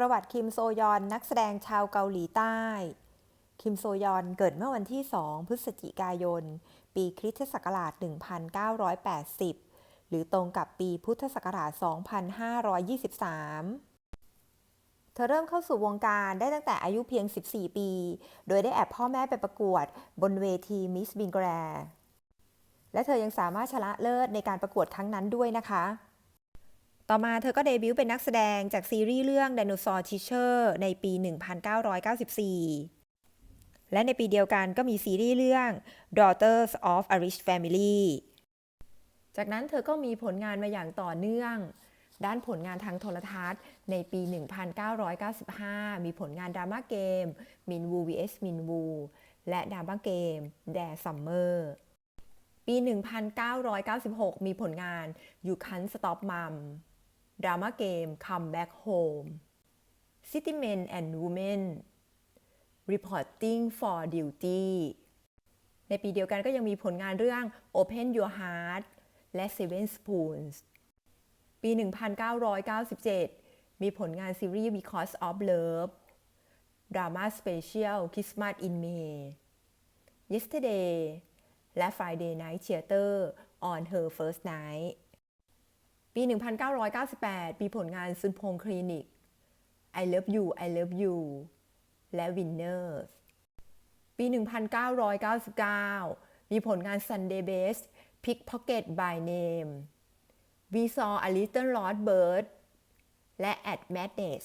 ประวัติคิมโซยอนนักแสดงชาวเกาหลีใต้ คิมโซยอนเกิดเมื่อวันที่ 2 พฤศจิกายน ปีคริสตศักราช 1980 หรือตรงกับปีพุทธศักราช 2523เธอเริ่มเข้าสู่วงการได้ตั้งแต่อายุเพียง 14 ปี โดยได้แอบพ่อแม่ไปประกวดบนเวทีมิสบิงแกรและเธอยังสามารถชนะเลิศในการประกวดครั้งนั้นด้วยนะคะ ต่อมาเธอก็เดบิวต์เป็นนักแสดงจากซีรีส์เรื่อง Dinosaur Teacher ในปี 1994 และในปีเดียวกันก็มีซีรีส์เรื่อง Daughters of a Rich Family จากนั้นเธอก็มีผลงานมาอย่างต่อเนื่อง ด้านผลงานทางโทรทัศน์ในปี 1995 มีผลงานดราม่าเกม Min Woo vs Min Woo และดราม่าเกม Dare Summer ปี 1996 มีผลงาน You Can't Stop Mom ดราม่าเกม Come Back Home City Men and Women Reporting for Duty ในปีเดียวกันก็ยังมีผลงานเรื่อง Open Your Heart และ Seven Spoons ปี 1997 มีผลงานซีรีส์ Because of Love ดราม่าสเปเชียล Christmas in May Yesterday และ Friday Night Theater on Her First Night ปี 1998 มีผลงานซุนพงคลินิก I Love You I Love You และ Winners ปี 1999 มีผลงาน Sunday Best Pickpocket by Name We Saw a Little Lost Bird และ At Madness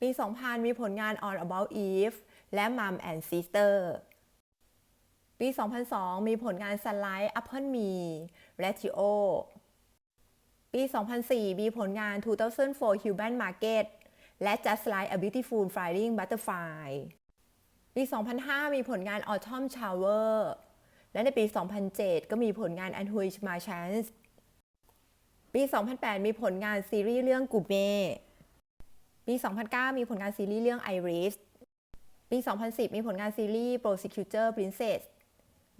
ปี 2000 มีผลงาน All About Eve และ Mom and Sister ปี 2002 มีผลงาน Sunlight Upon Me และ Tio ปี 2004 มีผลงาน 2004 Human Market และ Just Like a Beautiful Flying Butterfly ปี 2005 มีผลงาน Autumn Shower และในปี 2007 ก็มีผลงาน a n h u i c h My Chance ปี 2008 มีผลงานซีรีส์เรื่องกูเม่ปี 2009 มีผลงานซีรีส์เรื่อง Iris ปี 2010 มีผลงานซีรีส์ Prosecutor Princess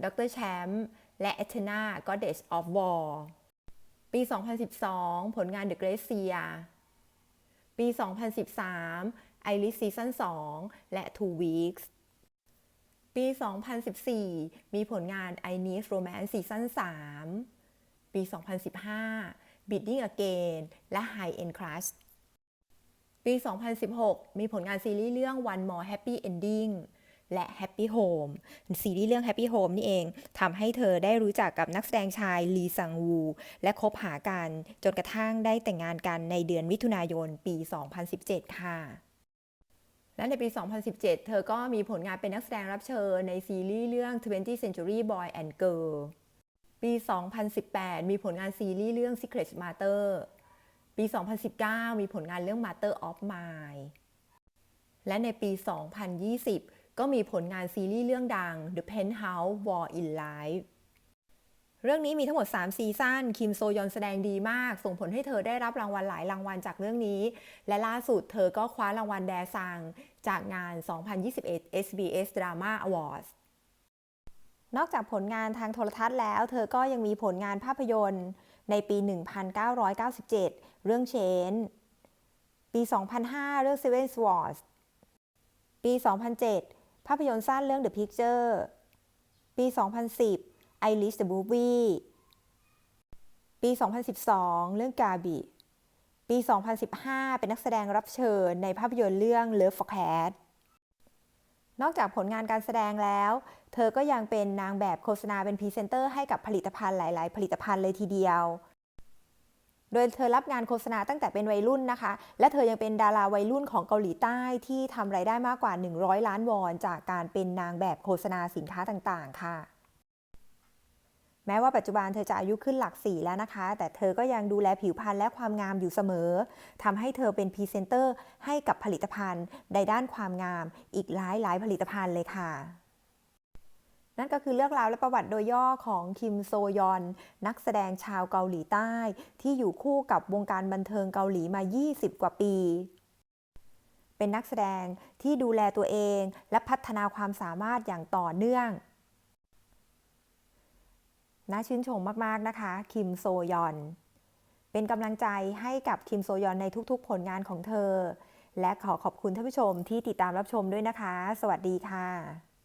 Dr. Champ และ Athena Goddess of War ปี 2012 ผลงาน The Great Seer ปี 2013 Iris Season 2 และ Two Weeks ปี 2014 มีผลงาน I Need Romance Season 3 ปี 2015 Bidding Again และ High End Crush ปี 2016 มีผลงานซีรีส์เรื่อง One More Happy Ending และ Happy Home ซีรีส์เรื่อง Happy Home นี่เองทำให้เธอได้รู้จักกับนักแสดงชายลีซังวู และคบหากันจนกระทั่งได้แต่งงานกันในเดือนมิถุนายนปี 2017 ค่ะและในปี 2017 เธอก็มีผลงานเป็นนักแสดงรับเชิญในซีรีส์เรื่อง 20th Century Boy and Girl ปี 2018 มีผลงานซีรีส์เรื่อง Secret Mother ปี 2019 มีผลงานเรื่อง Matter of Mind และในปี 2020 ก็มีผลงานซีรีส์เรื่องดัง The Penthouse War in Life เรื่องนี้มีทั้งหมด 3 ซีซั่น คิมโซยอนแสดงดีมาก ส่งผลให้เธอได้รับรางวัลหลายรางวัลจากเรื่องนี้ และล่าสุดเธอก็คว้ารางวัลแดซัง จากงาน 2021 SBS Drama Awards นอกจากผลงานทางโทรทัศน์แล้ว เธอก็ยังมีผลงานภาพยนตร์ ในปี 1997 เรื่องเชน ปี 2005 เรื่อง Seven Swords ปี 2007 ภาพยนตร์สั้นเรื่อง The Picture ปี 2010 Iris the Movie ปี 2012 เรื่อง Gabi ปี 2015 เป็นนักแสดงรับเชิญในภาพยนตร์เรื่อง Love for Cat นอกจากผลงานการแสดงแล้ว เธอก็ยังเป็นนางแบบโฆษณาเป็นพรีเซนเตอร์ให้กับผลิตภัณฑ์หลาย ๆ ผลิตภัณฑ์เลยทีเดียว โดยเธอรับงานโฆษณาตั้งแต่เป็นวัยรุ่นนะคะ และเธอยังเป็นดาราวัยรุ่นของเกาหลีใต้ที่ทำไรายได้มากกว่า 100 ล้านวอน จากการเป็นนางแบบโฆษณาสินค้าต่างๆ ค่ะ แม้ว่าปัจจุบันเธอจะอายุขึ้นหลักสี่แล้วนะคะ แต่เธอก็ยังดูแลผิวพรรณและความงามอยู่เสมอ ทำให้เธอเป็นพรีเซนเตอร์ให้กับผลิตภัณฑ์ในด้านความงามอีกหลายหลายผลิตภัณฑ์เลยค่ะ นั่นก็คือเรื่องราวและประวัติโดยย่อของคิมโซยอน นักแสดงชาวเกาหลีใต้ ที่อยู่คู่กับวงการบันเทิงเกาหลีมา 20 กว่าปี เป็นนักแสดงที่ดูแลตัวเองและพัฒนาความสามารถอย่างต่อเนื่อง น่าชื่นชมมากๆนะคะ คิมโซยอน เป็นกำลังใจให้กับคิมโซยอนในทุกๆ ผลงานของเธอ และขอขอบคุณท่านผู้ชมที่ติดตามรับชมด้วยนะคะ สวัสดีค่ะ